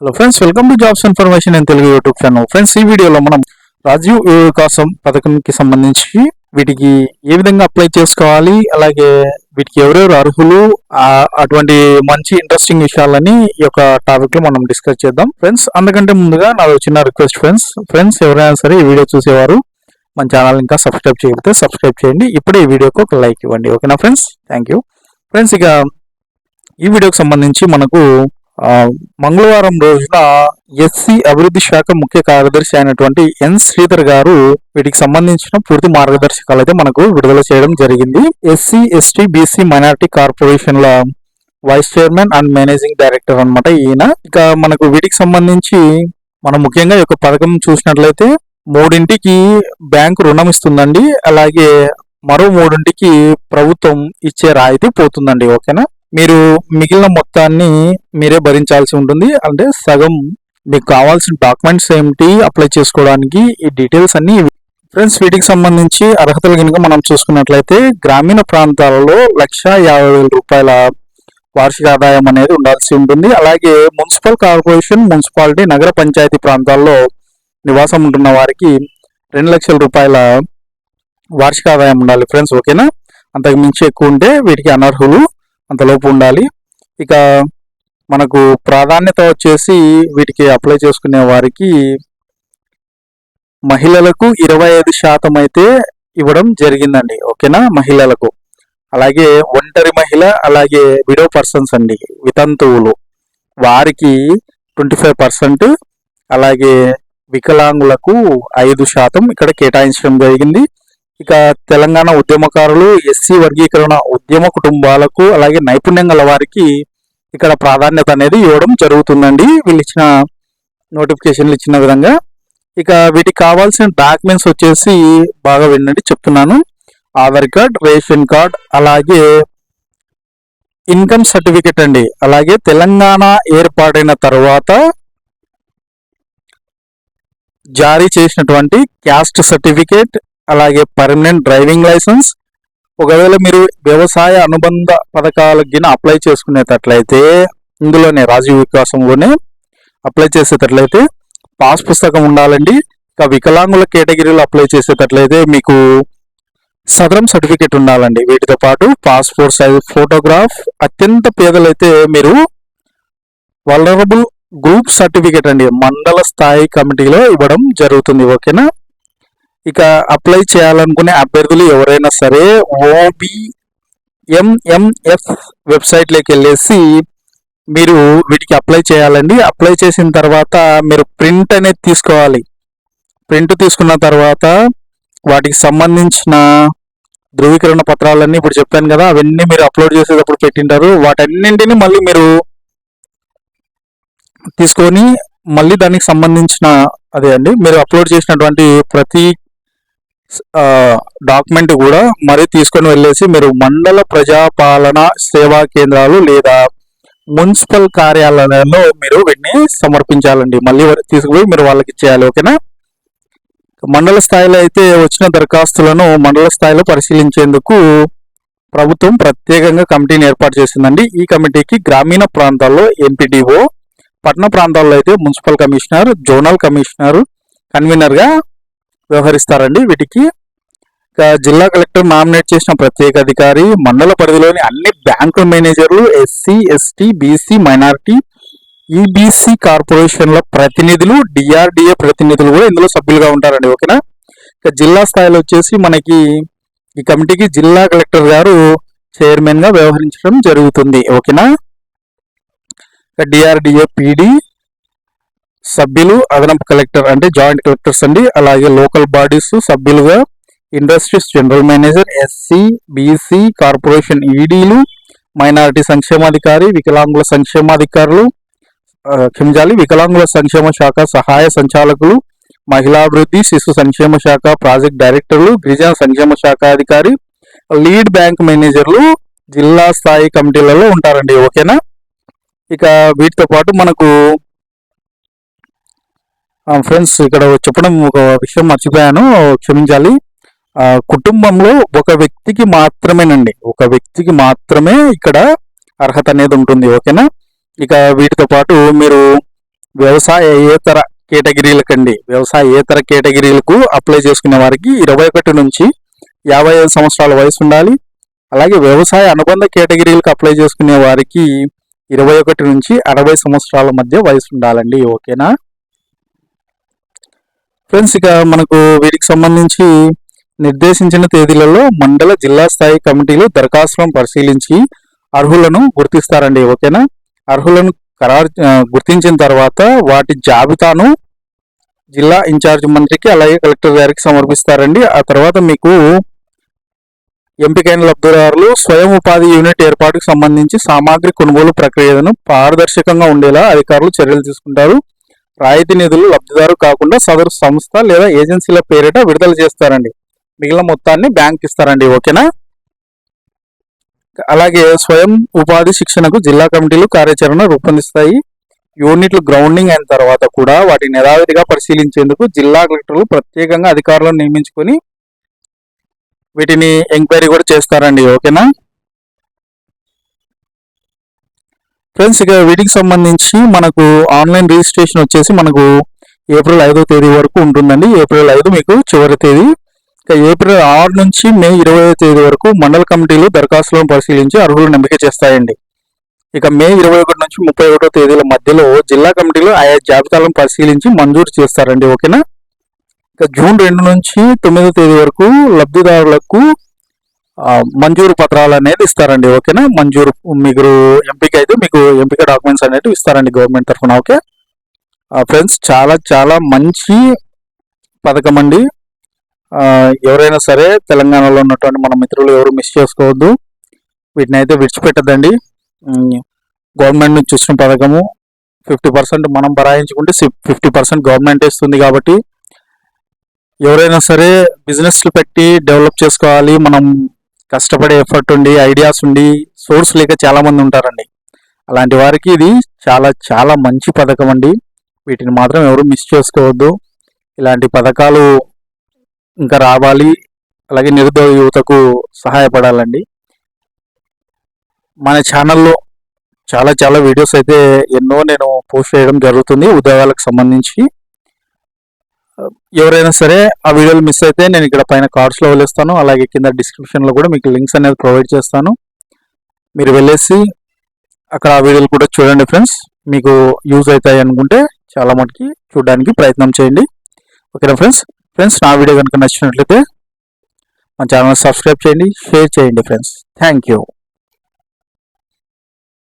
Hello friends welcome to jobs information and Telugu YouTube channel friends ఈ వీడియోలో మనం రాజీవ్ వికాసం పథకంకి సంబంధించి వీటికి ఏ విధంగా అప్లై చేసుకోవాలి అలాగే వీటికి ఎవరెవరు అర్హులు అటువంటి మంచి ఇంట్రెస్టింగ్ విషయాలని ఈ యొక్క టాపిక్లో మనం డిస్కస్ చేద్దాం. ఫ్రెండ్స్ అందుకంటే ముందుగా నాది చిన్న రిక్వెస్ట్ ఫ్రెండ్స్ ఫ్రెండ్స్ ఎవరైనా సరే ఈ వీడియో చూసేవారు మన ఛానల్ ఇంకా సబ్స్క్రైబ్ చేయకపోతే సబ్స్క్రైబ్ చేయండి. ఇప్పుడే ఈ వీడియోకి ఒక లైక్ ఇవ్వండి. ఓకేనా ఫ్రెండ్స్ థ్యాంక్ యూ ఫ్రెండ్స్ ఇక ఈ వీడియోకి సంబంధించి మనకు మంగళవారం రోజున ఎస్సీ అభివృద్ధి శాఖ ముఖ్య కార్యదర్శి అయినటువంటి ఎన్ శ్రీధర్ గారు వీటికి సంబంధించిన పూర్తి మార్గదర్శకాలు అయితే మనకు విడుదల చేయడం జరిగింది. ఎస్సీ ఎస్టీ బీసీ మైనారిటీ కార్పొరేషన్ల vice chairman and managing director అన్నమాట ఈయన. ఇక మనకు వీటికి సంబంధించి మనం ముఖ్యంగా ఈ యొక్క పథకం చూసినట్లయితే మూడింటికి బ్యాంకు రుణం ఇస్తుందండి. అలాగే మరో మూడింటికి ప్రభుత్వం ఇచ్చే రాయితీ పోతుందండి. ఓకేనా? మీరు మిగిలిన మొత్తాన్ని మీరే భరించాల్సి ఉంటుంది. అంటే సగం మీకు కావాల్సిన డాక్యుమెంట్స్ ఏమిటి అప్లై చేసుకోవడానికి ఈ డీటెయిల్స్ అన్ని ఫ్రెండ్స్ వీటికి సంబంధించి అర్హతలు కనుక మనం చూసుకున్నట్లయితే గ్రామీణ ప్రాంతాలలో లక్ష యాభై వేల రూపాయల వార్షిక ఆదాయం అనేది ఉండాల్సి ఉంటుంది. అలాగే మున్సిపల్ కార్పొరేషన్ మున్సిపాలిటీ నగర పంచాయతీ ప్రాంతాల్లో నివాసం ఉంటున్న వారికి రెండు లక్షల రూపాయల వార్షిక ఆదాయం ఉండాలి. ఫ్రెండ్స్ ఓకేనా? అంతకు మించి ఎక్కువ ఉంటే వీటికి అనర్హులు అంతలోపు ఉండాలి. ఇక మనకు ప్రాధాన్యత వచ్చేసి వీటికి అప్లై చేసుకునే వారికి మహిళలకు ఇరవై ఐదు శాతం అయితే ఇవ్వడం జరిగిందండి. ఓకేనా మహిళలకు. అలాగే ఒంటరి మహిళ అలాగే విడో పర్సన్స్ అండి. వితంతువులు. వారికి ట్వంటీ ఫైవ్ పర్సెంట్ అలాగే వికలాంగులకు ఐదు శాతం ఇక్కడ కేటాయించడం జరిగింది. ఇక తెలంగాణ ఉద్యమకారులు ఎస్సీ వర్గీకరణ ఉద్యమ కుటుంబాలకు అలాగే నైపుణ్యం గల వారికి ఇక్కడ ప్రాధాన్యత అనేది ఇవ్వడం జరుగుతుందండి. వీళ్ళు ఇచ్చిన నోటిఫికేషన్లు ఇచ్చిన విధంగా. ఇక వీటికి కావాల్సిన డాక్యుమెంట్స్ వచ్చేసి బాగా వినండి చెప్తున్నాను. ఆధార్ కార్డ్ రేషన్ కార్డ్ అలాగే ఇన్కమ్ సర్టిఫికెట్ అండి. అలాగే తెలంగాణ ఏర్పాటైన తర్వాత జారీ చేసినటువంటి క్యాస్ట్ సర్టిఫికేట్ అలాగే పర్మనెంట్ డ్రైవింగ్ లైసెన్స్ ఒకవేళ మీరు వ్యవసాయ అనుబంధ పథకాలకు గిన అప్లై చేసుకునేటట్లయితే ఇందులోనే రాజీవ్ వికాసంలోనే అప్లై చేసేటట్లయితే పాస్ పుస్తకం ఉండాలండి. ఇక వికలాంగుల కేటగిరీలో అప్లై చేసేటట్లయితే మీకు సదరం సర్టిఫికేట్ ఉండాలండి. వీటితో పాటు పాస్పోర్ట్ సైజ్ ఫోటోగ్రాఫ్ అత్యంత పేదలైతే మీరు వలరబుల్ గ్రూప్ సర్టిఫికేట్ అండి. మండల స్థాయి కమిటీలో ఇవ్వడం జరుగుతుంది. ఓకేనా? ఇక అప్లై చేయాలనుకునే అభ్యర్థులు ఎవరైనా సరే ఓబిఎంఎంఎఫ్ వెబ్సైట్లోకి వెళ్ళేసి మీరు వీటికి అప్లై చేయాలండి. అప్లై చేసిన తర్వాత మీరు ప్రింట్ అనేది తీసుకోవాలి. ప్రింట్ తీసుకున్న తర్వాత వాటికి సంబంధించిన ధృవీకరణ పత్రాలన్నీ ఇప్పుడు చెప్పాను కదా అవన్నీ మీరు అప్లోడ్ చేసేటప్పుడు పెట్టింటారు. వాటన్నింటినీ మళ్ళీ మీరు తీసుకొని మళ్ళీ దానికి సంబంధించిన అదే అండి మీరు అప్లోడ్ చేసినటువంటి ప్రతి డాక్యుమెంట్ కూడా మరి తీసుకొని వెళ్ళేసి మీరు మండల ప్రజాపాలన సేవా కేంద్రాలు లేదా మున్సిపల్ కార్యాలయాల్లో మీరు వీటిని సమర్పించాలండి. మళ్ళీ తీసుకుపోయి మీరు వాళ్ళకి ఇచ్చేయాలి ఓకేనా? మండల స్థాయిలో అయితే వచ్చిన దరఖాస్తులను మండల స్థాయిలో పరిశీలించేందుకు ప్రభుత్వం ప్రత్యేకంగా కమిటీని ఏర్పాటు చేసిందండి. ఈ కమిటీకి గ్రామీణ ప్రాంతాల్లో ఎంపీడీఓ పట్టణ ప్రాంతాల్లో అయితే మున్సిపల్ కమిషనర్ జోనల్ కమిషనర్ కన్వీనర్గా వ్యవహరిస్తారండి. వీటికి జిల్లా కలెక్టర్ నామినేట్ చేసిన ప్రత్యేక అధికారి మండల పరిధిలోని అన్ని బ్యాంకు మేనేజర్లు SC ST BC minority EBC కార్పొరేషన్ల ప్రతినిధులు డిఆర్డిఏ ప్రతినిధులు కూడా ఇందులో సభ్యులుగా ఉంటారండి. ఓకేనా? ఇక జిల్లా స్థాయిలో వచ్చేసి మనకి ఈ కమిటీకి జిల్లా కలెక్టర్ గారు చైర్మన్గా వ్యవహరించడం జరుగుతుంది. ఓకేనా? డిఆర్డిఏ పీడీ సభ్యులు అదనపు కలెక్టర్ అంటే జాయింట్ కలెక్టర్స్ అండి. అలాగే లోకల్ బాడీస్ సభ్యులుగా industries general manager SC BC corporation ఈడీలు minority సంక్షేమాధికారి వికలాంగుల సంక్షేమాధికారులు ఆ, క్షమించాలి వికలాంగుల సంక్షేమ శాఖ సహాయ సంచాలకులు మహిళాభివృద్ధి శిశు సంక్షేమ శాఖ ప్రాజెక్ట్ డైరెక్టర్లు గిరిజన సంక్షేమ శాఖ అధికారి లీడ్ బ్యాంక్ మేనేజర్లు జిల్లా స్థాయి కమిటీలలో ఉంటారండి. ఓకేనా? ఇక వీటితో పాటు మనకు ఫ్రెండ్స్ ఇక్కడ చెప్పడం ఒక విషయం మర్చిపోయాను క్షమించాలి. కుటుంబంలో ఒక వ్యక్తికి మాత్రమేనండి ఒక వ్యక్తికి మాత్రమే ఇక్కడ అర్హత అనేది ఉంటుంది ఓకేనా? ఇక వీటితో పాటు మీరు వ్యవసాయేతర కేటగిరీలకండి వ్యవసాయేతర కేటగిరీలకు అప్లై చేసుకునే వారికి ఇరవై ఒకటి నుంచి యాభై ఐదు సంవత్సరాల వయసు ఉండాలి. అలాగే వ్యవసాయ అనుబంధ కేటగిరీలకు అప్లై చేసుకునే వారికి ఇరవై ఒకటి నుంచి అరవై సంవత్సరాల మధ్య వయసు ఉండాలండి ఓకేనా? ఫ్రెండ్స్ ఇక మనకు వీటికి సంబంధించి నిర్దేశించిన తేదీలలో మండల జిల్లా స్థాయి కమిటీలు దరఖాస్తులను పరిశీలించి అర్హులను గుర్తిస్తారండి ఓకేనా? అర్హులను ఖరారు గుర్తించిన తర్వాత వాటి జాబితాను జిల్లా ఇన్ఛార్జ్ మంత్రికి అలాగే కలెక్టర్ గారికి సమర్పిస్తారండి. ఆ తర్వాత మీకు ఎంపికైన లబ్ధిదారులు స్వయం ఉపాధి యూనిట్ ఏర్పాటుకు సంబంధించి సామాగ్రి కొనుగోలు ప్రక్రియను పారదర్శకంగా ఉండేలా అధికారులు చర్యలు తీసుకుంటారు. రాయితీ నిధులు లబ్ధిదారు కాకుండా సదరు సంస్థ లేదా ఏజెన్సీల పేరిట విడుదల చేస్తారండి. మిగిలిన మొత్తాన్ని బ్యాంక్ ఇస్తారండి. ఓకేనా? అలాగే స్వయం ఉపాధి శిక్షణకు జిల్లా కమిటీలు కార్యాచరణ రూపొందిస్తాయి. యూనిట్లు గ్రౌండింగ్ అయిన తర్వాత కూడా వాటిని యథావిధిగా పరిశీలించేందుకు జిల్లా కలెక్టర్లు ప్రత్యేకంగా అధికారులను నియమించుకొని వీటిని ఎంక్వైరీ కూడా చేస్తారండి. ఓకేనా? ఫ్రెండ్స్ ఇక వీటికి సంబంధించి మనకు ఆన్లైన్ రిజిస్ట్రేషన్ వచ్చేసి మనకు ఏప్రిల్ ఐదో తేదీ వరకు ఉంటుందండి. ఏప్రిల్ ఐదు మీకు చివరి తేదీ. ఇక ఏప్రిల్ ఆరు నుంచి మే ఇరవై తేదీ వరకు మండల కమిటీలు దరఖాస్తులను పరిశీలించి అర్హులను ఎంపిక చేస్తాయండి. ఇక మే ఇరవై ఒకటి నుంచి ముప్పై ఒకటో తేదీల మధ్యలో జిల్లా కమిటీలు ఆయా జాబితాలను పరిశీలించి మంజూరు చేస్తారండి. ఓకేనా? ఇక జూన్ రెండు నుంచి తొమ్మిదో తేదీ వరకు లబ్ధిదారులకు మంజూరు పత్రాలు అనేది ఇస్తారండి ఓకేనా? మంజూరు మీరు ఎంపిక అయితే మీకు ఎంపిక డాక్యుమెంట్స్ అనేవి ఇస్తారండి గవర్నమెంట్ తరఫున ఓకే? ఫ్రెండ్స్ చాలా చాలా మంచి పథకం అండి. ఎవరైనా సరే తెలంగాణలో ఉన్నటువంటి మన మిత్రులు ఎవరు మిస్ చేసుకోవద్దు. వీటిని అయితే విడిచిపెట్టద్దండి గవర్నమెంట్ నుంచి చూసిన పథకము ఫిఫ్టీ పర్సెంట్ మనం బరాయించుకుంటే ఫిఫ్టీ పర్సెంట్ గవర్నమెంట్ ఇస్తుంది కాబట్టి ఎవరైనా సరే బిజినెస్లు పెట్టి డెవలప్ చేసుకోవాలి మనం కష్టపడే ఎఫర్ట్ ఉండి ఐడియాస్ ఉండి సోర్స్ లేక చాలా మంది ఉంటారండి. అలాంటి వారికి ఇది చాలా చాలా మంచి పథకం అండి. వీటిని మాత్రం ఎవరు మిస్ చేసుకోవద్దు. ఇలాంటి పథకాలు ఇంకా రావాలి. అలాగే నిరుద్యోగ యువతకు సహాయపడాలండి. మన ఛానల్లో చాలా చాలా వీడియోస్ అయితే ఎన్నో నేను పోస్ట్ చేయడం జరుగుతుంది. ఉద్యోగాలకు సంబంధించి ఎవరైనా సరే ఆ వీడియోలు మిస్ అయితే నేను ఇక్కడ పైన కార్డ్స్లో వదిలేస్తాను. అలాగే కింద డిస్క్రిప్షన్లో కూడా మీకు లింక్స్ అనేది ప్రొవైడ్ చేస్తాను. మీరు వెళ్ళేసి అక్కడ ఆ వీడియోలు కూడా చూడండి ఫ్రెండ్స్ మీకు యూజ్ అవుతాయి అనుకుంటే చాలా మటుకి చూడడానికి ప్రయత్నం చేయండి. ఓకేనా ఫ్రెండ్స్ ఫ్రెండ్స్ నా వీడియో కనుక నచ్చినట్లయితే మా ఛానల్ సబ్స్క్రైబ్ చేయండి షేర్ చేయండి ఫ్రెండ్స్ థ్యాంక్ యూ